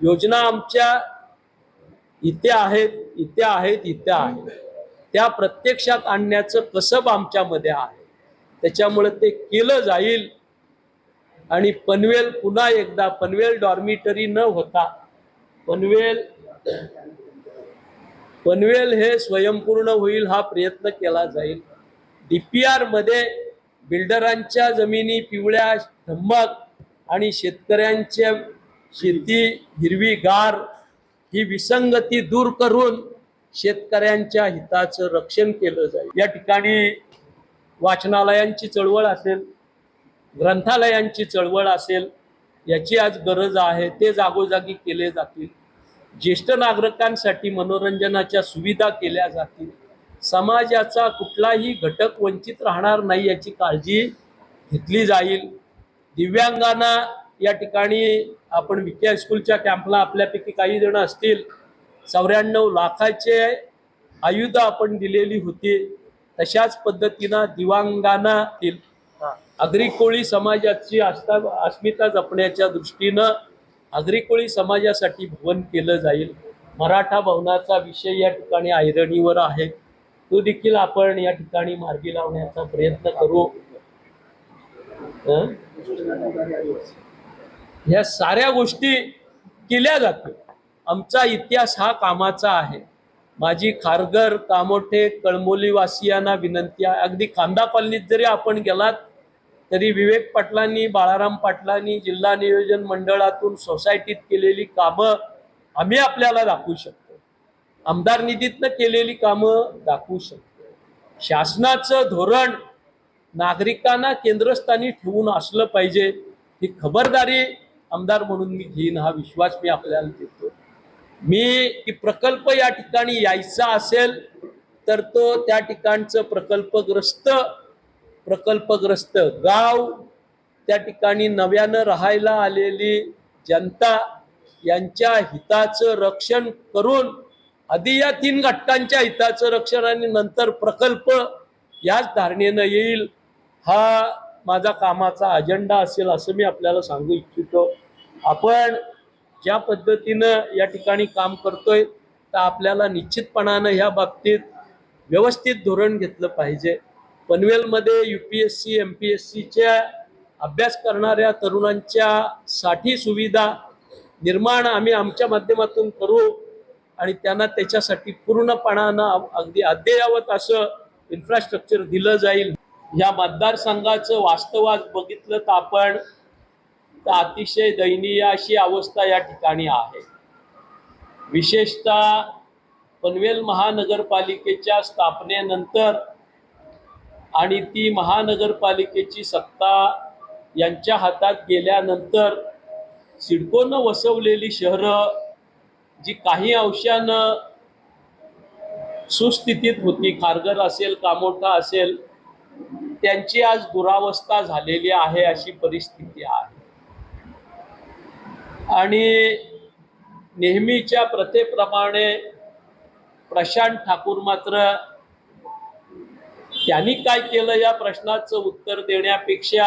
योजना आमच्या इथे आहेत इथे आहेत इथे आहेत. त्या प्रत्यक्षात आणण्याचं कसब आमच्यामध्ये आहे. त्याच्यामुळे ते केलं जाईल. आणि पनवेल पुन्हा एकदा पनवेल डॉर्मिटरी न होता पनवेल पनवेल हे स्वयंपूर्ण होईल हा प्रयत्न केला जाईल. डी पी आरमध्ये बिल्डरांच्या जमिनी पिवळ्या धम्मक आणि शेतकऱ्यांच्या शेती हिरवीगार ही विसंगती दूर करून शेतकऱ्यांच्या हिताचं रक्षण केलं जाईल. या ठिकाणी वाचनालयांची चळवळ असेल ग्रंथालयांची चळवळ असेल याची आज गरज आहे ते जागोजागी केले जातील. ज्येष्ठ नागरिकांसाठी मनोरंजनाच्या सुविधा केल्या जातील. समाजाचा कुठलाही घटक वंचित राहणार नाही याची काळजी घेतली जाईल. दिव्यांगांना या ठिकाणी आपण विखे हायस्कूलच्या कॅम्पला आपल्यापैकी काही जण असतील. चौऱ्याण्णव लाखाचे आयुध आपण दिलेली होती. तशाच पद्धतीनं दिव्यांगांना आगरी कोळी समाजाची आस्था अस्मिता जपण्याच्या दृष्टीनं आगरी कोळी समाजासाठी भवन केलं जाईल. मराठा भवनाचा विषय या ठिकाणी ऐरणीवर आहे. तो देखील आपण या ठिकाणी मार्गी लावण्याचा प्रयत्न करू. हं? ह्या साऱ्या गोष्टी केल्या जातील. आमचा इतिहास हा कामाचा आहे. माझी खारघर कामोठे कळमोलीवासियांना विनंती आहे. अगदी खांदा कॉलनीत जरी आपण गेलात तरी विवेक पाटलांनी बाळाराम पाटलांनी जिल्हा नियोजन मंडळातून सोसायटीत केलेली कामं आम्ही आपल्याला दाखवू शकतो. आमदार निधीतनं केलेली कामं दाखवू शकतो. शासनाचं धोरण नागरिकांना केंद्रस्थानी ठेवून असलं पाहिजे ही खबरदारी आमदार म्हणून मी घेईन हा विश्वास मी आपल्याला देतो. मी की प्रकल्प या ठिकाणी यायचा असेल तर तो त्या ठिकाणचं प्रकल्पग्रस्त प्रकल्पग्रस्त गाव त्या ठिकाणी नव्यानं राहायला आलेली जनता यांच्या हिताचं रक्षण करून आधी या तीन घटकांच्या हिताचं रक्षण आणि नंतर प्रकल्प याच धारणेनं येईल. हा माझा कामाचा अजेंडा असेल असं मी आपल्याला सांगू इच्छितो. आपण ज्या पद्धतीनं या ठिकाणी काम करतोय तर आपल्याला निश्चितपणानं ह्या बाबतीत व्यवस्थित धोरण घेतलं पाहिजे. पनवेलमध्ये U P S C M P S सीच्या अभ्यास करणाऱ्या तरुणांच्या साठी सुविधा निर्माण आम्ही आमच्या माध्यमातून करू आणि त्यांना त्याच्यासाठी पूर्णपणानं अगदी अद्ययावत असं इन्फ्रास्ट्रक्चर दिलं जाईल. या मतदारसंघाचं वास्तव आज बघितलं तर आपण अतिशय दयनीय अशी अवस्था या ठिकाणी आहे. विशेषतः पनवेल महानगरपालिकेच्या स्थापनेनंतर आणि ती महानगरपालिकेची सत्ता यांच्या हातात गेल्यानंतर सिडकोनं वसवलेली शहरं जी काही अंशानं सुस्थितीत होती खारघर असेल कामोठा असेल त्यांची आज दुरावस्था झालेली आहे अशी परिस्थिती आहे. आणि नेहमीच्या प्रथेप्रमाणे प्रशांत ठाकूर मात्र त्यांनी काय केलं या प्रश्नाचं उत्तर देण्यापेक्षा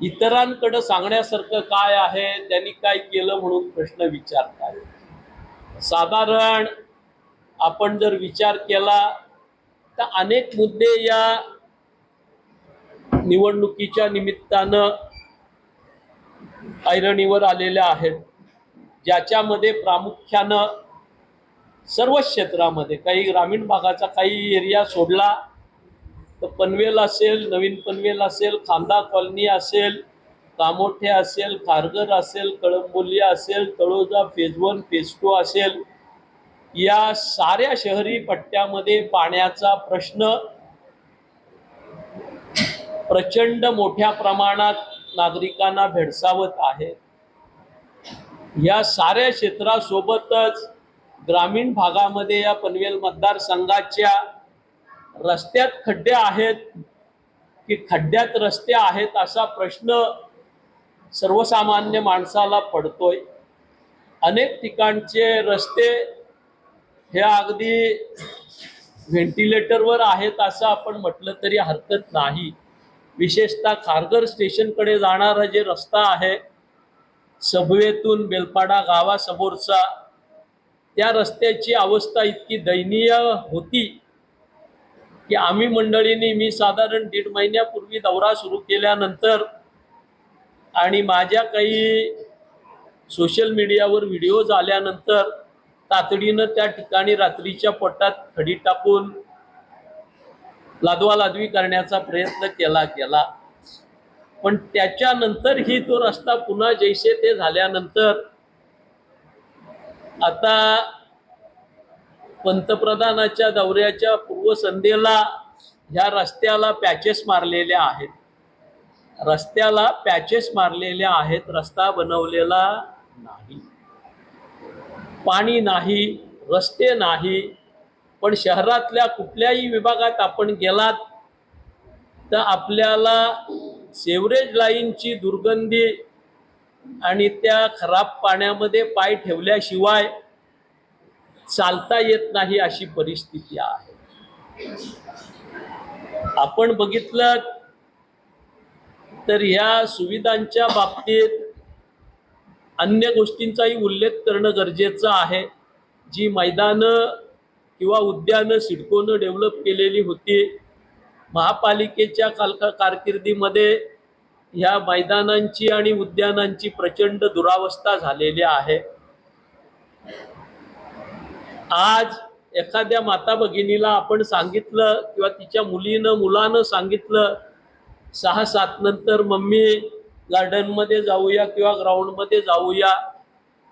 इतरांकडं सांगण्यासारखं काय आहे त्यांनी काय केलं म्हणून प्रश्न विचारतात साधारण आपण जर विचार केला तर अनेक मुद्दे या निवडणुकीच्या निमित्तानं ऐरणीवर आलेल्या आहेत. ज्याच्यामध्ये प्रामुख्यानं सर्व क्षेत्रामध्ये काही ग्रामीण भागाचा काही एरिया सोडला तर पनवेल असेल नवीन पनवेल असेल खांदा कॉलनी असेल कामोठे असेल खारघर असेल कळंबोली असेल Taloja phase one phase two असेल या साऱ्या शहरी पट्ट्यामध्ये पाण्याचा प्रश्न प्रचंड मोठ्या प्रमाणात नागरिकांना भेडसावत आहे. या साऱ्या क्षेत्रासोबतच ग्रामीण भागामध्ये या पनवेल मतदारसंघाच्या रस्त्यात खड्डे आहेत की खड्ड्यात रस्ते आहेत असा प्रश्न सर्वसामान्य माणसाला पडतोय. अनेक ठिकाणचे रस्ते हे अगदी व्हेंटिलेटरवर आहेत असं आपण म्हटलं तरी हरकत नाही. विशेषतः खारघर स्टेशनकडे जाणारा जे रस्ता आहे सबवेतून बेलपाडा गावासमोरचा त्या रस्त्याची अवस्था इतकी दयनीय होती की आम्ही मंडळींनी मी साधारण दीड महिन्यापूर्वी दौरा सुरू केल्यानंतर आणि माझ्या काही सोशल मीडियावर व्हिडिओज आल्यानंतर तातडीनं त्या ठिकाणी रात्रीच्या पोटात खडी टाकून लादवालादवी करण्याचा प्रयत्न केला गेला पण त्याच्यानंतरही तो रस्ता पुन्हा जैसे ते झाल्यानंतर आता पंतप्रधानाच्या दौऱ्याच्या पूर्वसंध्येला ह्या रस्त्याला पॅचेस मारलेल्या आहेत. रस्त्याला पॅचेस मारलेल्या आहेत रस्ता बनवलेला नाही. पाणी नाही रस्ते नाही पण शहरातल्या कुठल्याही विभागात आपण गेलात तर आपल्याला सेवरेज लाईनची दुर्गंधी आणि त्या खराब पाण्यामध्ये पाय ठेवल्याशिवाय चालता येत नाही अशी परिस्थिती आहे. आपण बघितलं तर ह्या सुविधांच्या बाबतीत अन्य गोष्टींचाही उल्लेख करणं गरजेचं आहे. जी मैदानं किंवा उद्यानं सिडकोनं डेव्हलप केलेली होती महापालिकेच्या कालका कारकिर्दीमध्ये ह्या मैदानांची आणि उद्यानांची प्रचंड दुरावस्था झालेली आहे. आज एखाद्या माता भगिनीला आपण सांगितलं किंवा तिच्या मुलीनं मुलानं सांगितलं सहा सात नंतर मम्मी गार्डनमध्ये जाऊया किंवा ग्राउंडमध्ये जाऊया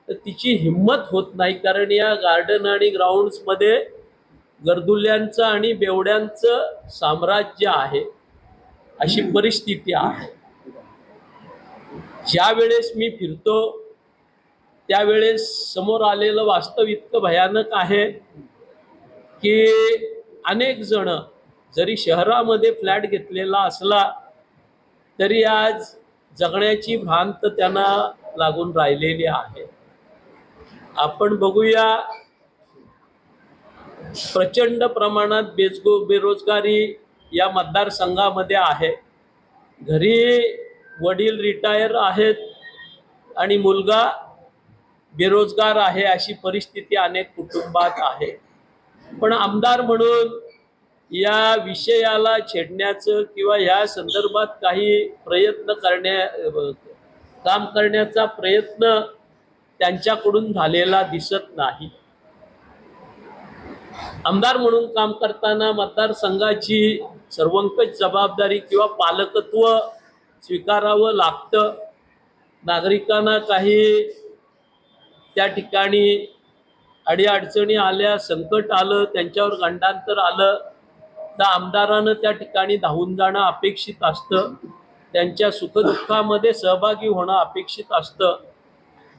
तर तिची हिंमत होत नाही. कारण या गार्डन आणि ग्राउंड्समध्ये गर्दुल्यांचं आणि बेवड्यांचं साम्राज्य आहे. अशी परिस्थिती आहे. ज्या वेळेस मी फिरतो त्यावेळेस समोर आलेलं वास्तव इतकं भयानक आहे की अनेक जण जरी शहरामध्ये फ्लॅट घेतलेला असला तरी आज जगण्याची भ्रांत त्यांना लागून राहिलेली आहे. आपण बघूया प्रचंड प्रमाणात बेजगो बेरोजगारी या मतदारसंघामध्ये आहे. घरी वडील रिटायर आहेत आणि मुलगा बेरोजगार आहे अशी परिस्थिती अनेक कुटुंबात आहे. पण आमदार म्हणून या विषयाला छेडण्याचं किंवा या संदर्भात काही प्रयत्न करण्या काम करण्याचा प्रयत्न त्यांच्याकडून झालेला दिसत नाही. आमदार म्हणून काम करताना मतदारसंघाची सर्वंकष जबाबदारी किंवा पालकत्व स्वीकारावं लागतं. नागरिकांना काही त्या ठिकाणी अडीअडचणी आल्या संकट आलं त्यांच्यावर गंडांतर आलं तर आमदारानं त्या ठिकाणी धावून जाणं अपेक्षित असतं. त्यांच्या सुखदुःखामध्ये सहभागी होणं अपेक्षित असतं.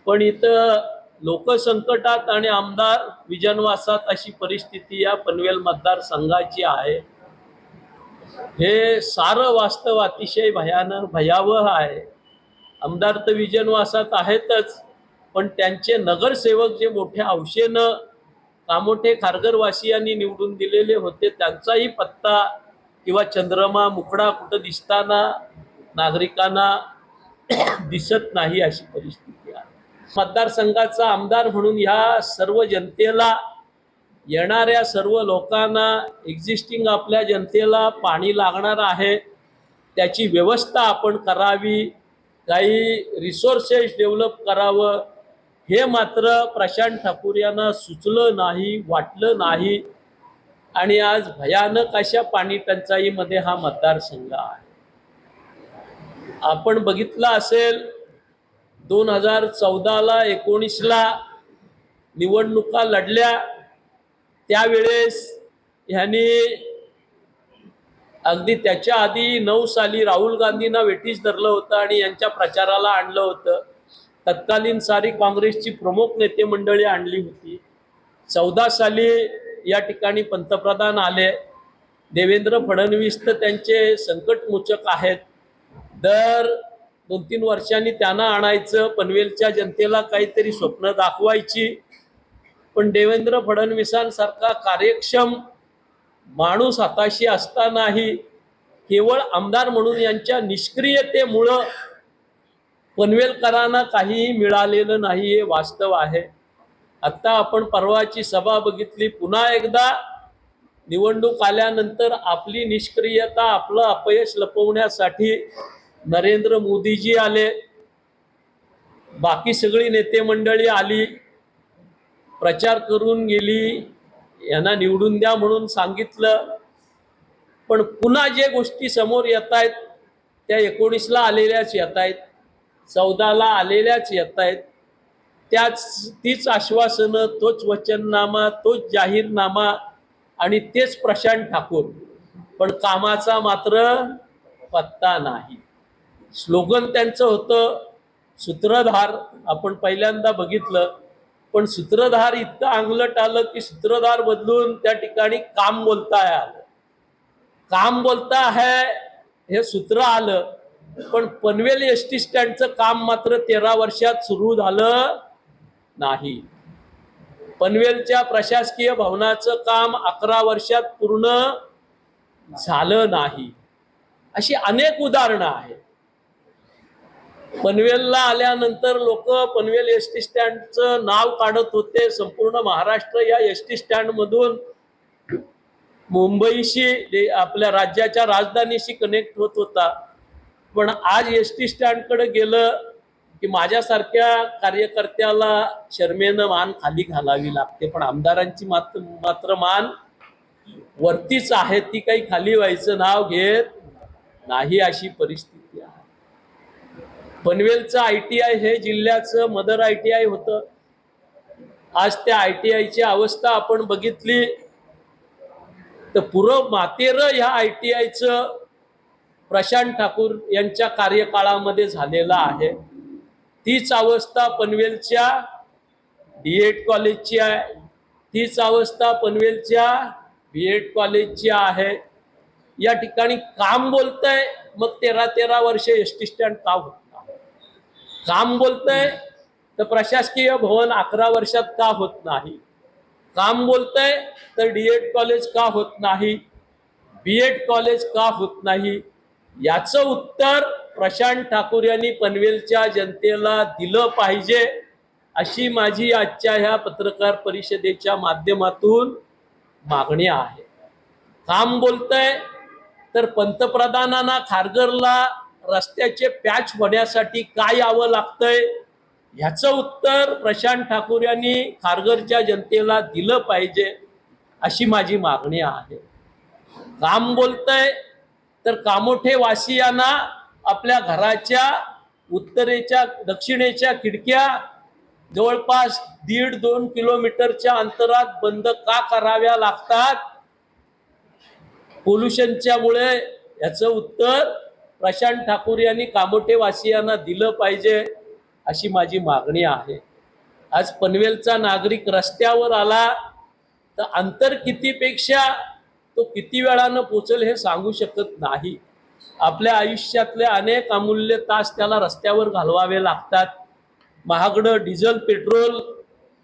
पण इथं लोकसंकटात आणि आमदार विजनवासात अशी परिस्थिती या पनवेल मतदारसंघाची आहे. हे सारं वास्तव अतिशय भयानक भयावह आहे. आमदार तर विजनवासात आहेतच पण त्यांचे नगरसेवक जे मोठ्या हौशेनं कामोठे खारघरवासियांनी निवडून दिलेले होते. त्यांचाही पत्ता किंवा चंद्रमा मुकडा कुठं दिसताना नागरिकांना दिसत नाही अशी परिस्थिती आहे. मतदारसंघाचा आमदार म्हणून ह्या सर्व जनतेला येणाऱ्या सर्व लोकांना एक्झिस्टिंग आपल्या जनतेला पाणी लागणार आहे. त्याची व्यवस्था आपण करावी. काही रिसोर्सेस डेव्हलप करावं. हे मात्र प्रशांत ठाकूर यांना सुचलं नाही वाटलं नाही. आणि आज भयानक अशा पाणी टंचाईमध्ये हा मतदारसंघ आहे. आपण बघितलं असेल दोन हजार चौदाला एकोणीसला निवडणुका लढल्या. त्यावेळेस ह्यांनी अगदी त्याच्या आधी नऊ साली राहुल गांधींना वेठीस धरलं होतं आणि यांच्या प्रचाराला आणलं होतं. तत्कालीन सारी काँग्रेसची प्रमुख नेते मंडळी आणली होती. चौदा साली या ठिकाणी पंतप्रधान आले. देवेंद्र फडणवीस तर त्यांचे संकटमोचक आहेत. दर दोन तीन वर्षांनी त्यांना आणायचं पनवेलच्या जनतेला काहीतरी स्वप्न दाखवायची. पण देवेंद्र फडणवीसांसारखा कार्यक्षम माणूस हाताशी असतानाही केवळ आमदार म्हणून यांच्या निष्क्रियतेमुळं पनवेलकरांना काहीही मिळालेलं नाही हे वास्तव आहे. आत्ता आपण परवाची सभा बघितली. पुन्हा एकदा निवडणूक आल्यानंतर आपली निष्क्रियता आपलं अपयश लपवण्यासाठी नरेंद्र मोदीजी आले. बाकी सगळी नेते मंडळी आली. प्रचार करून गेली. यांना निवडून द्या म्हणून सांगितलं. पण पुन्हा जे गोष्टी समोर येत आहेत त्या एकोणीसला आलेल्याच येत आहेत चौदाला आलेल्याच येत आहेत त्याच तीच आश्वासनं तोच वचननामा तोच जाहीरनामा आणि तेच प्रशांत ठाकूर. पण कामाचा मात्र पत्ता नाही. स्लोगन त्यांचं होतं सूत्रधार आपण पहिल्यांदा बघितलं पण सूत्रधार इतकं अंगलट आलं की सूत्रधार बदलून त्या ठिकाणी काम बोलता आलं. काम बोलता है हे सूत्र आलं पण पनवेल एस टी स्टँडचं काम मात्र तेरा वर्षात सुरू झालं नाही. पनवेलच्या प्रशासकीय भवनाचं काम अकरा वर्षात पूर्ण झालं नाही. अशी अनेक उदाहरणं आहेत. पनवेलला आल्यानंतर लोक पनवेल एस टी स्टँडचं नाव काढत होते. संपूर्ण महाराष्ट्र या एस टी स्टँडमधून मुंबईशी आपल्या राज्याच्या राजधानीशी कनेक्ट होत होता. पण आज एस टी स्टँडकडे गेलं की माझ्यासारख्या कार्यकर्त्याला शर्मेनं मान खाली घालावी लागते. पण आमदारांची मात्र मात्र मान वरतीच आहे ती काही खाली व्हायचं नाव घेत नाही अशी परिस्थिती आहे. पनवेलचं आय टी आय हे जिल्ह्याचं मदर आय टी आय होतं. आज त्या आय टी आयची अवस्था आपण बघितली. तर पुरं मातेर ह्या आय टी आयचं प्रशांत ठाकूर यांच्या कार्यकाळामध्ये झालेला आहे. तीच अवस्था पनवेलच्या डी एड कॉलेजची आहे. तीच अवस्था पनवेलच्या बी एड कॉलेजची आहे. या ठिकाणी काम बोलतंय मग तेरा तेरा वर्ष एस टी स्टँड का होत नाही? काम बोलतंय तर प्रशासकीय भवन अकरा वर्षात का होत नाही? काम बोलतंय तर डी एड कॉलेज का होत नाही? बी एड कॉलेज का होत नाही? याचं उत्तर प्रशांत ठाकूर यांनी पनवेलच्या जनतेला दिलं पाहिजे अशी माझी आजच्या ह्या पत्रकार परिषदेच्या माध्यमातून मागणी आहे. काम बोलतंय तर पंतप्रधानांना खारघरला रस्त्याचे पॅच होण्यासाठी काय यावं लागतंय? ह्याचं उत्तर प्रशांत ठाकूर यांनी खारघरच्या जनतेला दिलं पाहिजे अशी माझी मागणी आहे. काम बोलतंय तर कामोठे वासियांना आपल्या घराच्या उत्तरेच्या दक्षिणेच्या खिडक्या जवळपास दीड दोन किलोमीटरच्या अंतरात बंद का कराव्या लागतात? पोल्युशनच्या मुळे याचं उत्तर प्रशांत ठाकूर यांनी कामोठे वासियांना दिलं पाहिजे अशी माझी मागणी आहे. आज पनवेलचा नागरिक रस्त्यावर आला तर अंतर कितीपेक्षा तो किती वेळानं पोचेल हे सांगू शकत नाही. आपल्या आयुष्यातले अनेक अमूल्य तास त्याला रस्त्यावर घालवावे लागतात. महागडं डिझेल पेट्रोल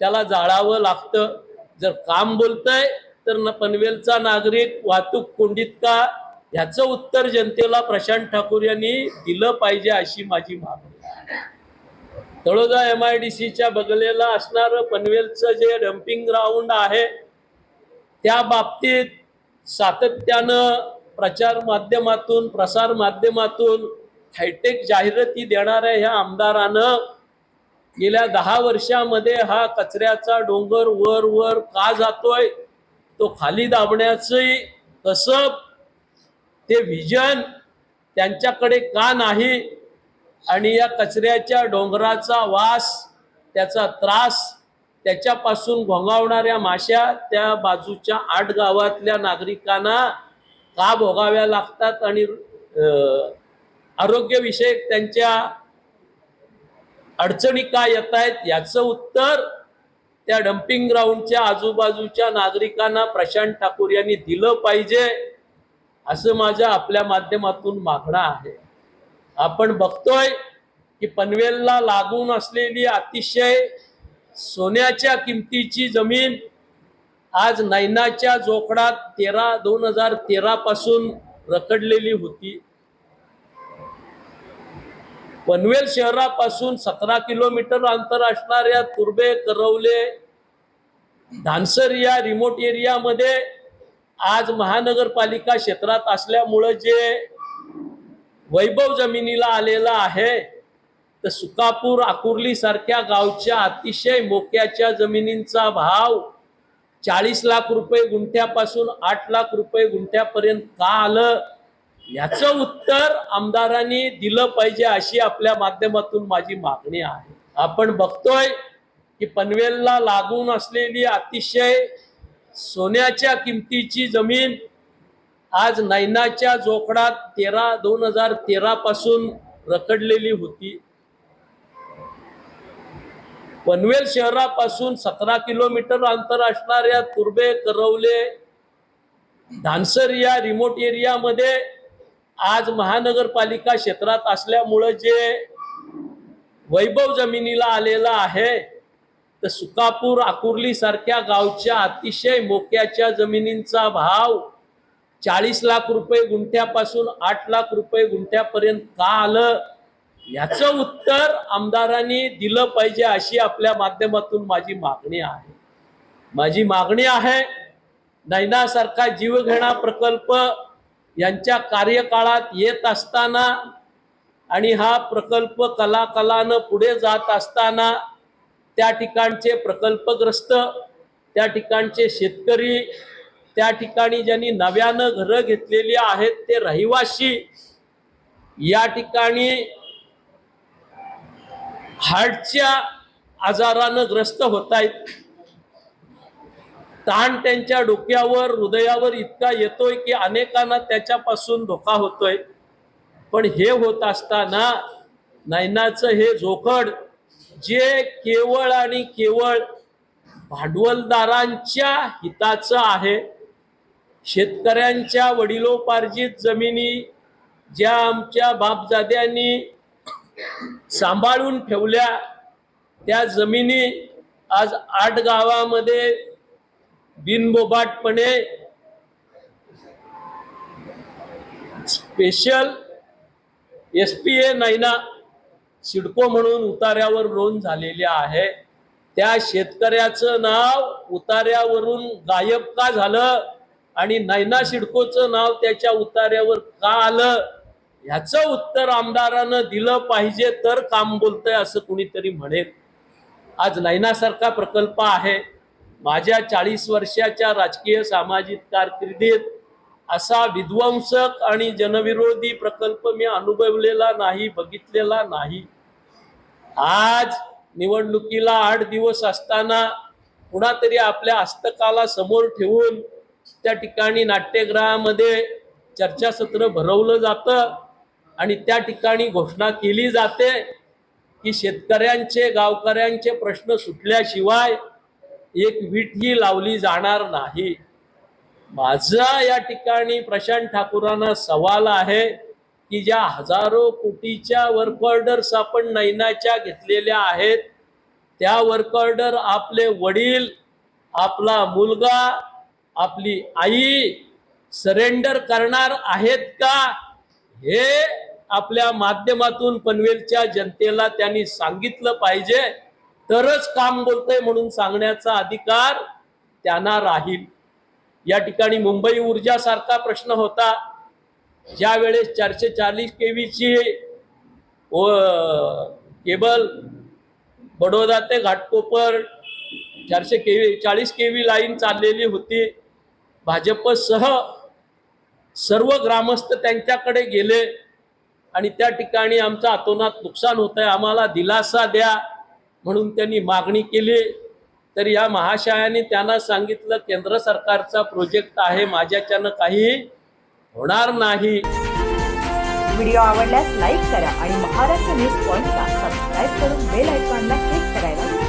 त्याला जाळावं लागतं. जर काम बोलतंय तर न पनवेलचा नागरिक वाहतूक कोंडीत का? ह्याचं उत्तर जनतेला प्रशांत ठाकूर यांनी दिलं पाहिजे अशी माझी मागणी. आहे. तळोजा एम आय डी सीच्या बगलेला असणारं पनवेलचं जे डम्पिंग ग्राउंड आहे त्या बाबतीत सातत्यानं प्रचार माध्यमातून प्रसार माध्यमातून हायटेक जाहिराती देणाऱ्या ह्या आमदारानं गेल्या दहा वर्षामध्ये हा कचऱ्याचा डोंगर वर वर का जातोय तो खाली दाबण्याचंही कसं ते व्हिजन त्यांच्याकडे का नाही आणि या कचऱ्याच्या डोंगराचा वास त्याचा त्रास त्याच्यापासून घोंगावणाऱ्या माश्या त्या बाजूच्या आठ गावातल्या नागरिकांना का भोगाव्या लागतात आणि अं, आरोग्यविषयक त्यांच्या अडचणी का येत आहेत याचं उत्तर त्या डम्पिंग ग्राउंडच्या आजूबाजूच्या नागरिकांना प्रशांत ठाकूर यांनी दिलं पाहिजे असं माझ्या आपल्या माध्यमातून मागणं आहे. आपण बघतोय की पनवेलला लागून असलेली अतिशय सोन्याच्या किमतीची जमीन आज नैनाच्या जोखडात तेरा दोन हजार तेरा पासून रखडलेली होती. पनवेल शहरापासून सतरा किलोमीटर अंतर असणाऱ्या तुर्बे करवले धानसर या रिमोट एरियामध्ये आज महानगरपालिका क्षेत्रात असल्यामुळं जे वैभव जमिनीला आलेला आहे तर सुकापूर आकुर्ली सारख्या गावच्या अतिशय मोक्याच्या जमिनींचा भाव चाळीस लाख रुपये गुंठ्यापासून आठ लाख रुपये गुंठ्यापर्यंत का आलं? याचं उत्तर आमदारांनी दिलं पाहिजे अशी आपल्या माध्यमातून माझी मागणी आहे. आपण बघतोय की पनवेलला लागून असलेली अतिशय सोन्याच्या किमतीची जमीन आज नैनाच्या जोखडात तेरा दोन हजार तेरा पासून रखडलेली होती. पनवेल शहरापासून सतरा किलोमीटर अंतर असणाऱ्या तुर्बे करवले धानसर या रिमोट एरियामध्ये आज महानगरपालिका क्षेत्रात असल्यामुळं जे वैभव जमिनीला आलेला आहे तर सुकापूर आकुर्ली सारख्या गावच्या अतिशय मोक्याच्या जमिनींचा भाव चाळीस लाख रुपये गुंठ्यापासून आठ लाख रुपये गुंठ्यापर्यंत का आलं? याच उत्तर आमदारांनी दिलं पाहिजे अशी आपल्या माध्यमातून माझी मागणी आहे. माझी मागणी आहे नैनासारखा जीवघेणा प्रकल्प यांच्या कार्यकाळात येत असताना आणि हा प्रकल्प कलाकलानं पुढे जात असताना त्या ठिकाणचे प्रकल्पग्रस्त त्या ठिकाणचे शेतकरी त्या ठिकाणी ज्यांनी नव्यानं घरं घेतलेली आहेत ते रहिवासी या ठिकाणी हार्टच्या आजारानं ग्रस्त होत आहेत ताण त्यांच्या डोक्यावर हृदयावर इतका येतोय की अनेकांना त्याच्यापासून धोका होतोय. पण हे होत असताना नैनाचं हे जोखड जे केवळ आणि केवळ भांडवलदारांच्या हिताचं आहे. शेतकऱ्यांच्या वडिलोपार्जित जमिनी ज्या आमच्या बापजाद्यांनी सांभाळून ठेवल्या. त्या जमिनी आज आठ गावामध्ये बिनबोबाटपणे special S P A NAINA CIDCO म्हणून उतार्यावर लोन झालेली आहे. त्या शेतकऱ्याचं नाव उतार्यावरून गायब का झालं? आणि नैना सिडकोचं नाव त्याच्या उतार्यावर का आलं? ह्याचं उत्तर आमदारानं दिलं पाहिजे तर काम बोलतंय असं कुणीतरी म्हणेल. आज नैनासारखा प्रकल्प आहे. माझ्या चाळीस वर्षाच्या राजकीय सामाजिक कारकिर्दीत असा विध्वंसक आणि जनविरोधी प्रकल्प मी अनुभवलेला नाही बघितलेला नाही. आज निवडणुकीला आठ दिवस असताना कुणातरी आपल्या हस्तकाला समोर ठेवून त्या ठिकाणी नाट्यगृहामध्ये चर्चासत्र भरवलं जातं. आणि त्या ठिकाणी घोषणा केली जाते की शेतकऱ्यांचे गावकऱ्यांचे प्रश्न सुटल्याशिवाय एक वीटही लावली जाणार नाही. माझा या ठिकाणी प्रशांत ठाकूरांना सवाल आहे की ज्या हजारो कोटीच्या वर्क ऑर्डर्स आपण नैनाच्या घेतलेल्या आहेत त्या वर्क ऑर्डर आपले वडील आपला मुलगा आपली आई सरेंडर करणार आहेत का? हे आपल्या माध्यमातून पनवेलच्या जनतेला त्यांनी सांगितलं पाहिजे. तरच काम बोलतंय म्हणून सांगण्याचा अधिकार त्यांना राहील. या ठिकाणी मुंबई ऊर्जा सारखा प्रश्न होता. ज्या वेळेस चारशे चाळीस केवीची केबल बडोदा ते घाटकोपर चारशे केवी चाळीस केवी लाईन चाललेली होती. भाजपसह सर्व ग्रामस्थ त्यांच्याकडे गेले. आणि त्या ठिकाणी आमचं अतोनात नुकसान होत आहे. आम्हाला दिलासा द्या म्हणून त्यांनी मागणी केली. तर या महाशयाने त्यांना सांगितलं केंद्र सरकारचा प्रोजेक्ट आहे माझ्याच्यानं काही होणार नाही. व्हिडिओ आवडल्यास लाईक करा आणि महाराष्ट्र न्यूज पॉइंटला सबस्क्राईब करून बेल आयकॉनला क्लिक करायला